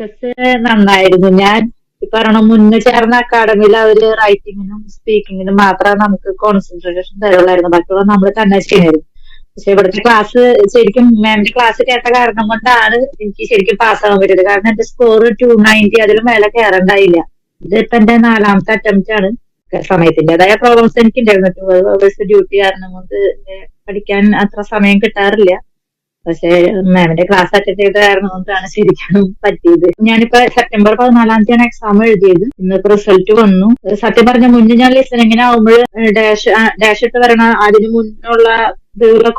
Classes നന്നായിരുന്നു. ഞാൻ പറഞ്ഞ മുന്നേ ചേർന്ന അക്കാഡമിയിൽ അവർ റൈറ്റിങ്ങിനും സ്പീക്കിങ്ങിനും മാത്രമേ നമുക്ക് കോൺസെൻട്രേഷൻ തരുള്ളായിരുന്നു. ബാക്കിയുള്ള നമ്മൾ തന്നെ ചെയ്യണമായിരുന്നു പക്ഷെ ഇവിടുത്തെ ക്ലാസ് ശരിക്കും മാമിന്റെ ക്ലാസ് കേട്ട കാരണം കൊണ്ടാണ് എനിക്ക് ശരിക്കും പാസ്സാവാൻ പറ്റിയത്. കാരണം എന്റെ സ്കോർ ടു നയന്റി അതിൽ മേലെ കയറണ്ടായില്ല ഇതിപ്പോ എന്റെ നാലാമത്തെ അറ്റംപ്റ്റ് ആണ് സമയത്തിന്റേതായ പ്രോബ്ലംസ് എനിക്ക് ഉണ്ടായിരുന്നു ടു ഡ്യൂട്ടി കാരണം കൊണ്ട് പഠിക്കാൻ അത്ര സമയം കിട്ടാറില്ല. പക്ഷെ മാമിന്റെ ക്ലാസ് അറ്റൻഡ് ചെയ്ത കാരണം കൊണ്ടാണ് ശരിക്കും പറ്റിയത്. ഞാനിപ്പോ സെപ്റ്റംബർ പതിനാലാം തീയതിയാണ് എക്സാം എഴുതിയത്. ഇന്നിപ്പോ റിസൾട്ട് വന്നു. സത്യം പറഞ്ഞ മുന്നേ ഞാൻ ലിസണിങ്ങിന് ആവുമ്പോൾ ഡാഷ് ഡാഷ് ഇട്ട് വരണ അതിന് മുന്നുള്ള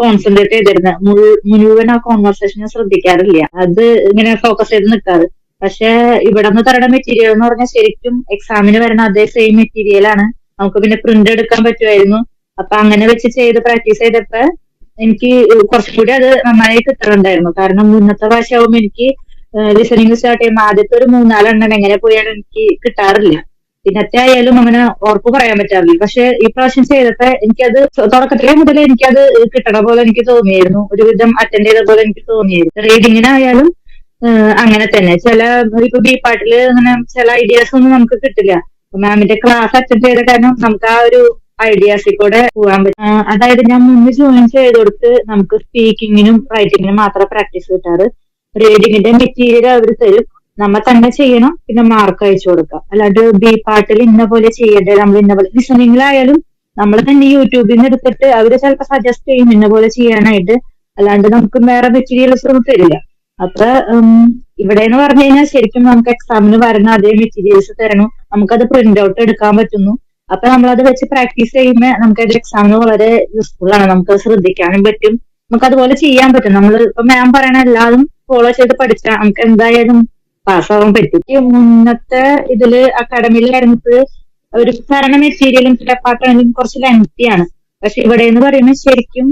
കോൺസെൻട്രേറ്റ് ചെയ്തിരുന്നത് മുഴുവൻ ആ കോൺവെർസേഷൻ ഞാൻ ശ്രദ്ധിക്കാറില്ല. അത് ഇങ്ങനെ ഫോക്കസ് ചെയ്ത് നിൽക്കാറ് പക്ഷെ ഇവിടെ നിന്ന് തരണ മെറ്റീരിയൽ എന്ന് പറഞ്ഞാൽ ശരിക്കും എക്സാമിന് വരുന്ന അതേ സെയിം മെറ്റീരിയൽ ആണ്. നമുക്ക് പിന്നെ പ്രിന്റ് എടുക്കാൻ പറ്റുമായിരുന്നു അപ്പൊ അങ്ങനെ വെച്ച് ചെയ്ത് പ്രാക്ടീസ് ചെയ്തപ്പോ എനിക്ക് കുറച്ചും കൂടി അത് നന്നായി കിട്ടുന്നുണ്ടായിരുന്നു കാരണം ഇന്നത്തെ പ്രാവശ്യമാകുമ്പോൾ എനിക്ക് ലിസണിങ് സ്റ്റാർട്ട് ചെയ്യുമ്പോൾ ആദ്യത്തെ ഒരു മൂന്നാലെണ്ണം എങ്ങനെ പോയാണ് എനിക്ക് കിട്ടാറില്ല. പിന്നത്തെ ആയാലും അങ്ങനെ ഉറപ്പ് പറയാൻ പറ്റാറില്ല. പക്ഷെ ഈ പ്രാവശ്യം ചെയ്തപ്പോ എനിക്കത് തുടക്കത്തിലേ മുതൽ എനിക്കത് കിട്ടണ പോലെ എനിക്ക് തോന്നിയായിരുന്നു. ഒരുവിധം അറ്റൻഡ് ചെയ്ത പോലെ എനിക്ക് തോന്നിയായിരുന്നു. റീഡിങ്ങിനായാലും അങ്ങനെ തന്നെ. ചില ഇപ്പൊ ബി പാട്ടിൽ അങ്ങനെ ചില ഐഡിയാസ് ഒന്നും നമുക്ക് കിട്ടില്ല. മാമിന്റെ ക്ലാസ് അറ്റൻഡ് ചെയ്ത കാരണം നമുക്ക് ആ ഒരു ഐഡിയാസിൽ കൂടെ പോകാൻ പറ്റും. അതായത് ഞാൻ മുന്നേ ജോയിൻ ചെയ്തെടുത്ത് നമുക്ക് സ്പീക്കിങ്ങിനും റൈറ്റിങ്ങിനും മാത്രമേ പ്രാക്ടീസ് കിട്ടാറ്. റീഡിങ്ങിന്റെ മെറ്റീരിയൽ അവർ തരും. നമ്മ തന്നെ ചെയ്യണം പിന്നെ മാർക്ക് അയച്ചു കൊടുക്കാം അല്ലാണ്ട് ബി പാട്ടിൽ ഇന്ന പോലെ ചെയ്യണ്ടേ നമ്മൾ ഇന്ന പോലെ. ലിസണിങ്ങിലായാലും നമ്മൾ തന്നെ യൂട്യൂബിൽ നിന്ന് എടുത്തിട്ട് അവർ ചിലപ്പോൾ സജസ്റ്റ് ചെയ്യും ഇന്ന പോലെ ചെയ്യാനായിട്ട്. അല്ലാണ്ട് നമുക്ക് വേറെ മെറ്റീരിയൽസ് ഒന്നും തരില്ല. അപ്പൊ ഇവിടെ എന്ന് പറഞ്ഞു കഴിഞ്ഞാൽ ശരിക്കും നമുക്ക് എക്സാമിന് വരുന്ന അതേ മെറ്റീരിയൽസ് തരണം. നമുക്കത് പ്രിന്റ് ഔട്ട് എടുക്കാൻ പറ്റുന്നു. അപ്പൊ നമ്മളത് വെച്ച് പ്രാക്ടീസ് ചെയ്യുമ്പോൾ നമുക്ക് അതിന്റെ എക്സാമിന് വളരെ യൂസ്ഫുൾ ആണ്. നമുക്ക് ശ്രദ്ധിക്കാനും പറ്റും. നമുക്ക് അതുപോലെ ചെയ്യാൻ പറ്റും. നമ്മൾ ഇപ്പൊ മാം പറയണ എല്ലാതും ഫോളോ ചെയ്ത് പഠിച്ചാൽ നമുക്ക് എന്തായാലും പാസ്സാവാൻ പറ്റും. മുന്നത്തെ ഇതിൽ അക്കാഡമിയിലായിരുന്നപ്പോൾ ഒരു ഭരണ മെറ്റീരിയലും ചിലപ്പാട്ടാണെങ്കിലും കുറച്ച് ലെങ്തിയാണ് പക്ഷെ ഇവിടെ എന്ന് പറയുന്നത് ശരിക്കും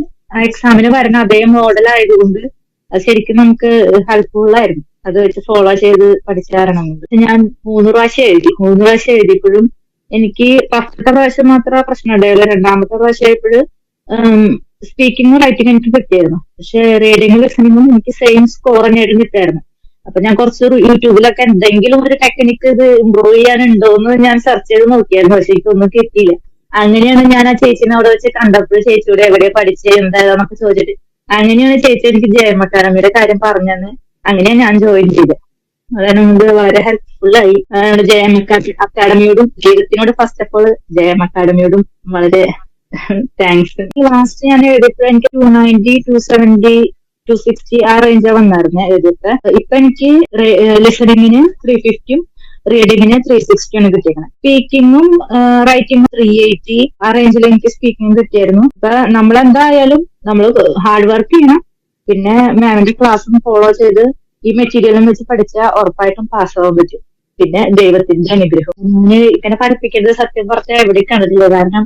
എക്സാമിന് വരുന്ന അതേ മോഡൽ ആയതുകൊണ്ട് അത് ശരിക്കും നമുക്ക് ഹെൽപ്ഫുൾ ആയിരുന്നു. അത് വെച്ച് ഫോളോ ചെയ്ത് പഠിച്ചാറണം ഞാൻ മൂന്ന് പ്രാവശ്യം എഴുതി. മൂന്ന് പ്രാവശ്യം എഴുതിയപ്പോഴും എനിക്ക് ഫസ്റ്റത്തെ പ്രാവശ്യം മാത്രമേ പ്രശ്നം ഉണ്ടായുള്ളൂ രണ്ടാമത്തെ പ്രാവശ്യം ആയപ്പോഴും സ്പീക്കിംഗ് റൈറ്റിംഗ് എനിക്ക് കിട്ടിയായിരുന്നു പക്ഷെ റീഡിംഗ് ലിസണിങ്ങും എനിക്ക് സെയിം സ്കോർ തന്നെയായിട്ട് കിട്ടായിരുന്നു. അപ്പൊ ഞാൻ കുറച്ച് യൂട്യൂബിലൊക്കെ എന്തെങ്കിലും ഒരു ടെക്നിക്ക് ഇത് ഇമ്പ്രൂവ് ചെയ്യാനുണ്ടോ എന്ന് ഞാൻ സെർച്ച് ചെയ്ത് നോക്കിയായിരുന്നു. പക്ഷെ എനിക്കൊന്നും കിട്ടിയില്ല. അങ്ങനെയാണ് ഞാൻ ആ ചേച്ചിനെ അവിടെ വെച്ച് കണ്ടപ്പോൾ ചേച്ചിയോട് എവിടെയാ പഠിച്ചത് എന്താണെന്നൊക്കെ ചോദിച്ചിട്ട് അങ്ങനെയാണ് ചേച്ചി എനിക്ക് ജയം കാര്യം പറഞ്ഞെന്ന് അങ്ങനെയാണ് ഞാൻ ജോയിൻ ചെയ്തത് അതാണ് വളരെ ഹെൽപ്ഫുൾ ആയി. ജയം അക്കാഡമിയോടും ജീവിതത്തിനോട് ഫസ്റ്റ് ഓഫ് ഓൾ ജയം അക്കാഡമിയോടും വളരെ താങ്ക്സ് ലാസ്റ്റ് ഞാൻ എഴുതിയപ്പോൾ എനിക്ക് two ninety two seventy two sixty ആ റേഞ്ച് വന്നായിരുന്നു എഴുതിയപ്പോ. ഇപ്പൊ എനിക്ക് ലിസണിങ്ങിന് ത്രീ ഫിഫ്റ്റിയും റീഡിങ്ങിന് ത്രീ സിക്സ്റ്റിയാണ് കിട്ടിയേക്കുന്നത് സ്പീക്കിങ്ങും റൈറ്റിംഗും ത്രീ എയ്റ്റി ആ റേഞ്ചിൽ എനിക്ക് സ്പീക്കിംഗ് കിട്ടിയായിരുന്നു. നമ്മൾ എന്തായാലും നമ്മൾ ഹാർഡ് വർക്ക് ചെയ്യണം. പിന്നെ മാമിന്റെ ക്ലാസ്സും ഫോളോ ചെയ്ത് ഈ മെറ്റീരിയലും വെച്ച് പഠിച്ചാൽ ഉറപ്പായിട്ടും പാസ്സാവാൻ പറ്റും. പിന്നെ ദൈവത്തിന്റെ അനുഗ്രഹം ഞാൻ ഇങ്ങനെ പഠിപ്പിക്കേണ്ടത് സത്യം പറഞ്ഞാൽ എവിടെ കണ്ടിട്ടില്ല കാരണം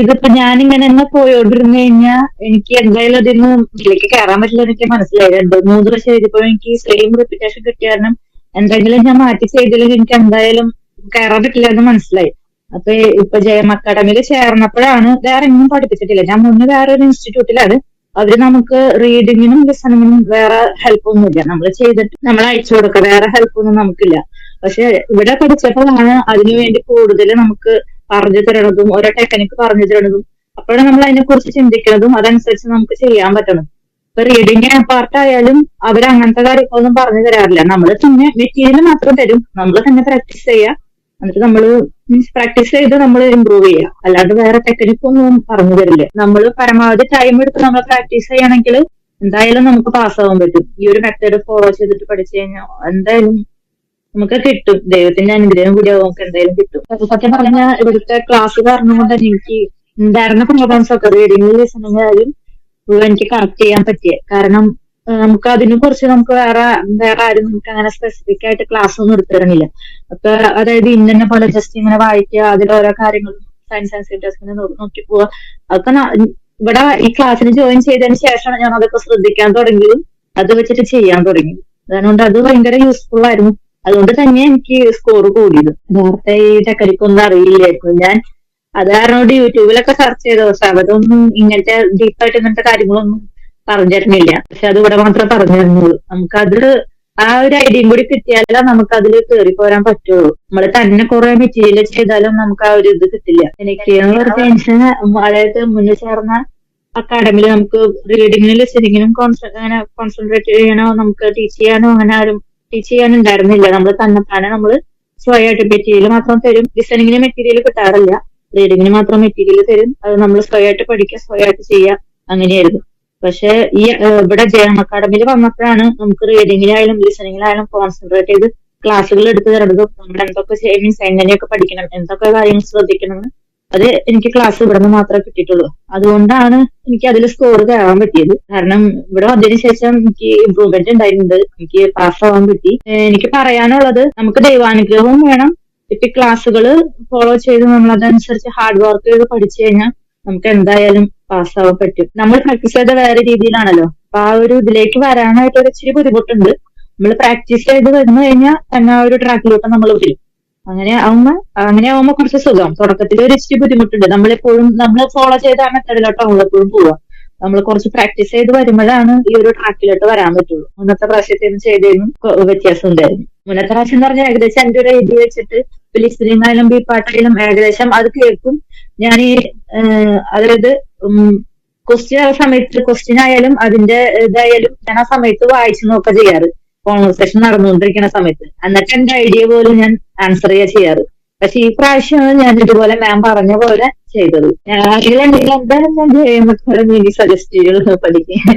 ഇതിപ്പോ ഞാനിങ്ങനെ തന്നെ പോയോണ്ടിരുന്നു കഴിഞ്ഞാൽ എനിക്ക് എന്തായാലും അതിന്ന് ഇതിലേക്ക് കയറാൻ പറ്റില്ല എനിക്ക് മനസ്സിലായി. രണ്ട് മൂന്ന് പ്രാവശ്യം എഴുതിയപ്പോൾ എനിക്ക് സെയിം റെപ്യൂട്ടേഷൻ കിട്ടിയ കാരണം എന്തെങ്കിലും ഞാൻ മാറ്റി ചെയ്തില്ലെങ്കിൽ എനിക്ക് എന്തായാലും കയറാൻ പറ്റില്ല എന്ന് മനസ്സിലായി. അപ്പൊ ഇപ്പൊ ജയം അക്കാഡമിയിൽ ചേർന്നപ്പോഴാണ് വേറെ എങ്ങും പഠിപ്പിച്ചിട്ടില്ല. ഞാൻ മുന്നേ വേറെ ഒരു ഇൻസ്റ്റിറ്റ്യൂട്ടിലാണ് അവർ നമുക്ക് റീഡിങ്ങിനും ലിസണിങ്ങിനും വേറെ ഹെൽപ്പ് ഒന്നുമില്ല. നമ്മൾ ചെയ്തിട്ട് നമ്മൾ അയച്ചു കൊടുക്കുക വേറെ ഹെൽപ്പ് ഒന്നും നമുക്കില്ല. പക്ഷെ ഇവിടെ പഠിച്ചപ്പോഴാണ് അതിനു വേണ്ടി കൂടുതൽ നമുക്ക് പറഞ്ഞു തരണതും ഓരോ ടെക്നിക്ക് പറഞ്ഞു തരണതും അപ്പോഴാണ് നമ്മൾ അതിനെ കുറിച്ച് ചിന്തിക്കുന്നതും അതനുസരിച്ച് നമുക്ക് ചെയ്യാൻ പറ്റണം. ഇപ്പൊ റീഡിങ് പാർട്ടായാലും അവർ അങ്ങനത്തെ കാര്യങ്ങളൊന്നും പറഞ്ഞു തരാറില്ല. നമ്മൾ തന്നെ മെറ്റീരിയൽ മാത്രം തരും. നമ്മൾ തന്നെ പ്രാക്ടീസ് ചെയ്യുക എന്നിട്ട് നമ്മൾ മീൻസ് പ്രാക്ടീസ് ചെയ്ത് നമ്മൾ ഇമ്പ്രൂവ് ചെയ്യുക അല്ലാണ്ട് വേറെ ടെക്നിക്ക് ഒന്നും പറഞ്ഞു തരില്ല. നമ്മൾ പരമാവധി ടൈം എടുത്ത് നമ്മൾ പ്രാക്ടീസ് ചെയ്യണമെങ്കിൽ എന്തായാലും നമുക്ക് പാസ്സാവാൻ പറ്റും. ഈ ഒരു മെത്തേഡ് ഫോളോ ചെയ്തിട്ട് പഠിച്ചു കഴിഞ്ഞാൽ എന്തായാലും നമുക്ക് കിട്ടും. ദൈവത്തിന്റെ അനുഗ്രഹം കൂടി നമുക്ക് എന്തായാലും കിട്ടും. സത്യം പറഞ്ഞ ഇവിടുത്തെ ക്ലാസ് കാരണം കൊണ്ട് എനിക്ക് ഉണ്ടായിരുന്ന പ്രോബ്ലംസ് ഒക്കെ റീഡിംഗ് ലിസണിങ് ആയാലും എനിക്ക് കറക്റ്റ് ചെയ്യാൻ പറ്റിയ. കാരണം നമുക്ക് അതിനെ കുറിച്ച് നമുക്ക് വേറെ വേറെ ആരും നമുക്ക് അങ്ങനെ സ്പെസിഫിക് ആയിട്ട് ക്ലാസ് ഒന്നും എടുത്തിരുന്നില്ല അപ്പൊ അതായത് ഇന്നെ പോലെ ജസ്റ്റ് ഇങ്ങനെ വായിക്കുക അതിൽ ഓരോ കാര്യങ്ങളും സയൻസ് ആൻഡ് നോക്കി പോവുക. അതൊക്കെ ഇവിടെ ഈ ക്ലാസ്സിന് ജോയിൻ ചെയ്തതിന് ശേഷമാണ് ഞാൻ അതൊക്കെ ശ്രദ്ധിക്കാൻ തുടങ്ങിയതും അത് വെച്ചിട്ട് ചെയ്യാൻ തുടങ്ങി അതുകൊണ്ട് അത് ഭയങ്കര യൂസ്ഫുൾ ആയിരുന്നു. അതുകൊണ്ട് തന്നെ എനിക്ക് സ്കോർ കൂടിയത്. നേരത്തെ ഈ ടെക്നിക്കൊന്നും അറിയില്ലായിരുന്നു. ഞാൻ അത് കാരണം യൂട്യൂബിലൊക്കെ സെർച്ച് ചെയ്തു പക്ഷെ അവരൊന്നും ഇങ്ങനത്തെ ഡീപ്പായിട്ട് ഇങ്ങനത്തെ കാര്യങ്ങളൊന്നും പറഞ്ഞു തരുന്നില്ല പക്ഷെ അത് ഇവിടെ മാത്രം പറഞ്ഞിരുന്നുള്ളൂ. നമുക്കത് ആ ഒരു ഐഡിയയും കൂടി കിട്ടിയാലേ നമുക്ക് അതിൽ കയറി പോരാൻ പറ്റുള്ളൂ. നമ്മൾ തന്നെ കുറെ മെറ്റീരിയൽ ചെയ്താലും നമുക്ക് ആ ഒരു ഇത് കിട്ടില്ല. എനിക്ക് ടെൻഷൻ അതായത് മുന്നിൽ ചേർന്ന അക്കാഡമിയിൽ നമുക്ക് റീഡിങ്ങിനും ലിസണിങ്ങിനും അങ്ങനെ കോൺസെൻട്രേറ്റ് ചെയ്യണോ നമുക്ക് ടീച്ച് ചെയ്യാനോ അങ്ങനെ ആരും ടീച്ച് ചെയ്യാനുണ്ടായിരുന്നില്ല. നമ്മൾ തന്നെത്താനെ നമ്മൾ സ്വയമായിട്ട് മെറ്റീരിയൽ മാത്രം തരും. ലിസണിങ്ങിന് മെറ്റീരിയൽ കിട്ടാറില്ല. റീഡിങ്ങിന് മാത്രം മെറ്റീരിയൽ തരും. അത് നമ്മൾ സ്വയമായിട്ട് പഠിക്കുക സ്വയമായിട്ട് ചെയ്യുക. അങ്ങനെയായിരുന്നു. പക്ഷെ ഈ ഇവിടെ ജയം അക്കാഡമിയിൽ വന്നപ്പോഴാണ് നമുക്ക് റീഡിങ്ങിലായാലും ലിസണിങ്ങിലായാലും കോൺസെൻട്രേറ്റ് ചെയ്ത് ക്ലാസ്സുകൾ എടുത്തു തരേണ്ടത് നമ്മൾ എന്തൊക്കെ മീൻസ് എങ്ങനെയൊക്കെ പഠിക്കണം എന്തൊക്കെ കാര്യങ്ങൾ ശ്രദ്ധിക്കണം അത് എനിക്ക് ക്ലാസ് ഇവിടെ നിന്ന് മാത്രമേ കിട്ടിയിട്ടുള്ളൂ. അതുകൊണ്ടാണ് എനിക്ക് അതിൽ സ്കോർ കയറാൻ പറ്റിയത്. കാരണം ഇവിടെ വന്നതിന് ശേഷം എനിക്ക് ഇമ്പ്രൂവ്മെന്റ് ഉണ്ടായിട്ടുണ്ട്. എനിക്ക് പാസ് ആവാൻ പറ്റി. എനിക്ക് പറയാനുള്ളത് നമുക്ക് ദൈവാനുഗ്രഹവും വേണം. ഇപ്പൊ ക്ലാസ്സുകൾ ഫോളോ ചെയ്ത് നമ്മൾ അതനുസരിച്ച് ഹാർഡ് വർക്ക് ചെയ്ത് പഠിച്ചു കഴിഞ്ഞാൽ നമുക്ക് എന്തായാലും പാസ്സാവാൻ പറ്റും നമ്മൾ പ്രാക്ടീസ് ചെയ്ത വേറെ രീതിയിലാണല്ലോ. അപ്പൊ ആ ഒരു ഇതിലേക്ക് വരാനായിട്ട് ഒരു ഇച്ചിരി ബുദ്ധിമുട്ടുണ്ട്. നമ്മൾ പ്രാക്ടീസ് ചെയ്ത് വന്നു കഴിഞ്ഞാൽ തന്നെ ആ ഒരു ട്രാക്കിലോട്ട് നമ്മൾ വരും. അങ്ങനെ ആവുമ്പോ അങ്ങനെ ആവുമ്പോ കുറച്ച് സുഖം. തുടക്കത്തിൽ ഒരു ഇച്ചിരി ബുദ്ധിമുട്ടുണ്ട്. നമ്മളെപ്പോഴും നമ്മൾ ഫോളോ ചെയ്ത ആ നമ്മൾ നമ്മളെപ്പോഴും പോവാ നമ്മൾ കുറച്ച് പ്രാക്ടീസ് ചെയ്ത് വരുമ്പോഴാണ് ഈ ഒരു ട്രാക്കിലോട്ട് വരാൻ പറ്റുള്ളൂ. മുന്നത്തെ പ്രാവശ്യത്തേനും ചെയ്തതിനും വ്യത്യാസം ഉണ്ടായിരുന്നു. മുന്നത്തെ പ്രാവശ്യം എന്ന് പറഞ്ഞാൽ ഏകദേശം എന്റെ ഒരു എഴുതി വെച്ചിട്ട് ലിസ്റ്റിംഗ് ആയാലും ബി പാട്ടായാലും ഏകദേശം അത് കേൾക്കും. ഞാൻ ഈ അതായത് ക്വസ്റ്റ്യൻ ആ സമയത്ത് ക്വസ്റ്റ്യൻ ആയാലും അതിന്റെ ഇതായാലും ഞാൻ ആ സമയത്ത് വായിച്ചു നോക്കുക ചെയ്യാറ്. കോൺവെർസേഷൻ നടന്നുകൊണ്ടിരിക്കുന്ന സമയത്ത്. എന്നിട്ട് എന്റെ ഐഡിയ പോലും ഞാൻ ആൻസർ ചെയ്യാ ചെയ്യാറ്. പക്ഷെ ഈ പ്രാവശ്യമാണ് ഞാൻ ഇതുപോലെ മാം പറഞ്ഞ പോലെ ചെയ്തത്. എന്തായാലും ഞാൻ വേണ്ടി സജസ്റ്റ് ചെയ്യുള്ളൂ പഠിക്കാൻ